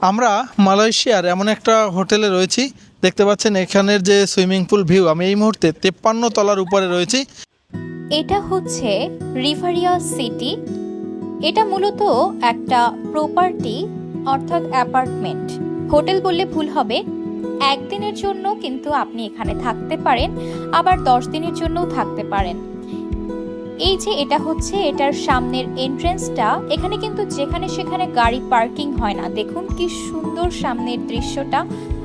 আমরা মালয়েশিয়ার এমন একটা হোটেলে রয়েছি, দেখতে পাচ্ছেন এখানের যে সুইমিং পুল ভিউ। আমি এই মুহূর্তে তেপ্পান্ন তলার উপরে রয়েছি। এটা হচ্ছে রিভারিয়া সিটি। এটা মূলত একটা প্রপার্টি, অর্থাৎ অ্যাপার্টমেন্ট। হোটেল বললে ভুল হবে। একদিনের জন্য কিন্তু আপনি এখানে থাকতে পারেন, আবার দশ দিনের জন্যও থাকতে পারেন। এই যে এটা হচ্ছে এটার সামনের এন্ট্রেন্সটা এখানে কিন্তু যেখানে সেখানে গাড়ি পার্কিং হয় না। দেখুন কি সুন্দর সামনের দৃশ্যটা।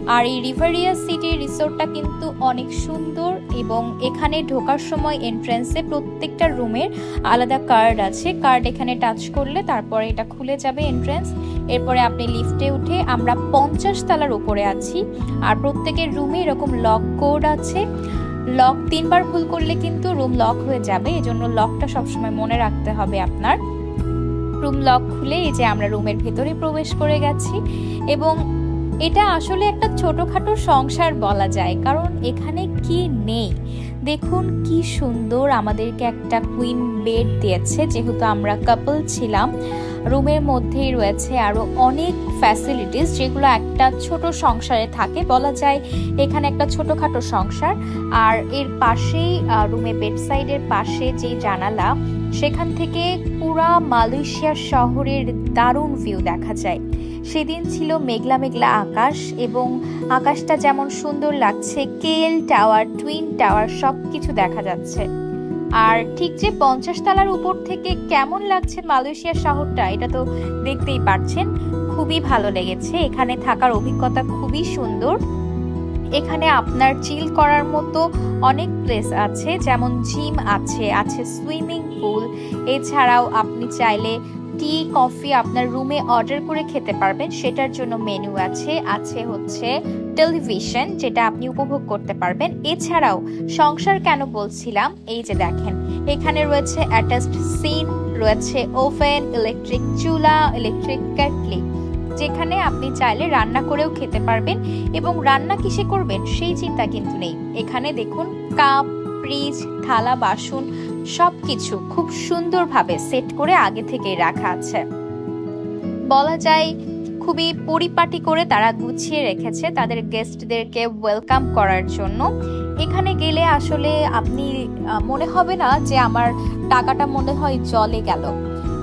আর এই রিভারিয়া সিটি রিসোর্টটা কিন্তু অনেক সুন্দর এবং এখানে ঢোকার সময় এন্ট্রেন্সে প্রত্যেকটা রুমের আলাদা কার্ড আছে। কার্ড এখানে টাচ করলে তারপরে এটা খুলে যাবে এন্ট্রেন্স এরপরে আপনি লিফটে উঠে আমরা পঞ্চাশ তলার উপরে আছি। আর প্রত্যেকের রুমে এরকম লক কোড আছে। লক তিনবার ভুল করলে কিন্তু রুম লক হয়ে যাবে, এজন্য লকটা সবসময় মনে রাখতে হবে আপনার। রুম লক খুলে এই যে আমরা রুমের ভেতরে প্রবেশ করে গেছি এবং এটা আসলে একটা ছোটখাটো সংসার বলা যায়, কারণ এখানে কি নেই? দেখুন কি সুন্দর আমাদেরকে একটা কুইন বেড দিয়েছে, যেহেতু আমরা কাপল ছিলাম। রুমের মধ্যেই রয়েছে আরও অনেক ফ্যাসিলিটিস যেগুলো একটা ছোট সংসারে থাকে। বলা যায় এখানে একটা ছোটখাটো সংসার। আর এর পাশেই রুমে বেড সাইডের পাশে যে জানালা, সেখান থেকে পুরা মালয়েশিয়া শহরের দারুণ ভিউ দেখা যায়। সেদিন ছিল মেঘলা মেঘলা আকাশ এবং আকাশটা যেমন সুন্দর লাগছে কেল টাওয়ার টুইন টাওয়ার সব কিছু দেখা যাচ্ছে। আর ঠিক যে পঞ্চাশ তালার উপর থেকে কেমন লাগছে মালয়েশিয়ার শহরটা, এটা তো দেখতেই পারছেন। খুবই ভালো লেগেছে। এখানে থাকার অভিজ্ঞতা খুবই সুন্দর। এখানে আপনার চিল করার মতো অনেক প্লেস আছে, যেমন জিম আছে আছে সুইমিং পুল। এছাড়াও আপনি চাইলে টি কফি আপনার রুমে অর্ডার করে খেতে পারবেন। সেটার জন্য মেনু আছে আছে হচ্ছে টেলিভিশন, যেটা আপনি উপভোগ করতে পারবেন। এছাড়াও সংসার কেন বলছিলাম? এই যে দেখেন, এখানে রয়েছে অ্যাটাচড সিন রয়েছে ওভেন ইলেকট্রিক চুলা ইলেকট্রিক কেটলি যেখানে আপনি চাইলে রান্না করেও খেতে পারবেন এবং রান্না কিসে করবেন? সেই চিন্তা কিন্তু নেই। এখানে দেখুন কাপ ফ্রিজ থালা, বাসন সব কিছু খুব সুন্দরভাবে সেট করে আগে থেকেই রাখা আছে। বলা যায়, খুবই পরিপাটি করে তারা গুছিয়ে রেখেছে তাদের গেস্টদেরকে ওয়েলকাম করার জন্য। এখানে গেলে আসলে আপনি মনে হবে না যে আমার টাকাটা মনে হয় জলে গেল।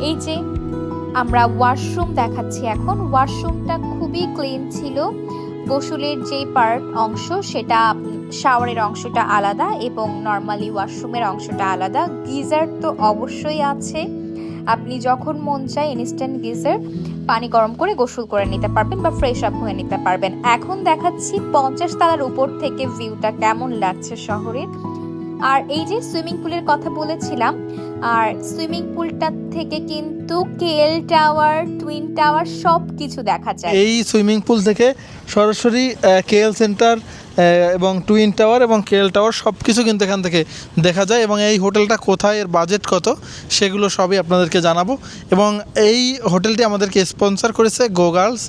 এই যে, আমরা ওয়াশরুম দেখাচ্ছি এখন। ওয়াশরুমটা খুবই ক্লিন ছিল। গোসলের যে পার্ট অংশ সেটা শাওয়ারের অংশটা আলাদা এবং নর্মালি ওয়াশরুমের অংশটা আলাদা। গিজার তো অবশ্যই আছে। আপনি যখন মন চায় ইনস্ট্যান্ট গিজার পানি গরম করে গোসল করে নিতে পারবেন বা ফ্রেশ আপ হয়ে নিতে পারবেন। এখন দেখাচ্ছি পঞ্চাশ তলার উপর থেকে ভিউটা কেমন লাগছে শহরের। আর এই যে সুইমিং পুলের কথা বলেছিলাম, আর সুইমিং পুলটা থেকে কিন্তু কেল টাওয়ার টুইন টাওয়ার সব কিছু দেখা যায়। এই সুইমিং পুল থেকে সরাসরি কেএল সেন্টার এবং টুইন টাওয়ার এবং কেল টাওয়ার সব কিছু কিন্তু এখান থেকে দেখা যায় এবং এই হোটেলটা কোথায়, এর বাজেট কত, সেগুলো সবই আপনাদেরকে জানাব। এবং এই হোটেলটি আমাদেরকে স্পন্সর করেছে গো গার্লস